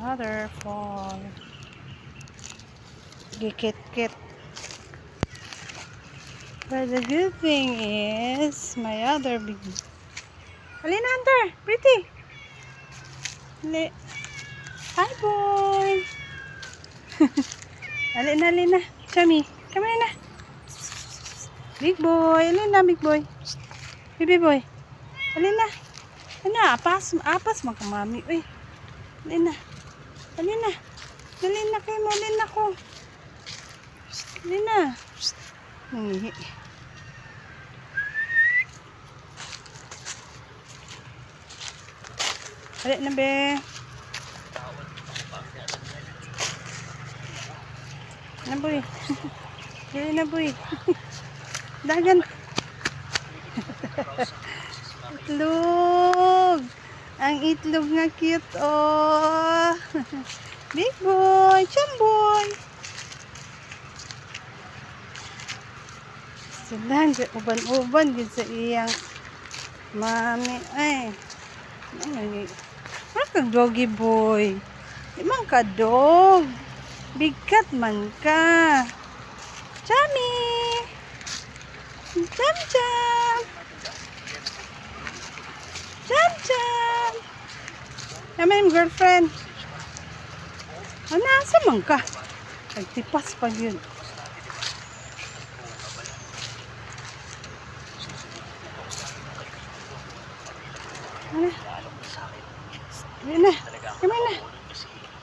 Waterfall. Gikit-kit. But the good thing is, my other big... Halina, Hunter! Pretty! Hali. Hi, boy! Halina, halina. Chami, come here na. Big boy. Halina, big boy. Baby boy. Halina. Halina, apas, apas magkamami. Uy. Halina. Halina. Halina kayo mo. Halina ko. Halina. Nangihi. Hali na be. Na boy. Hali na boy. Dagan. itlog. Ang itlog nga cute oh. Big boy, chum boy. Sila, uban-uban din sa iyang mami. Ay, ano ni? Ano kang doggy boy? Di man ka dog. Bigkat man ka. Chami! Cham cham! Cham cham! Yung girlfriend. Ano, asa man ka? Nagtipas pa yun. Ano? Yun na.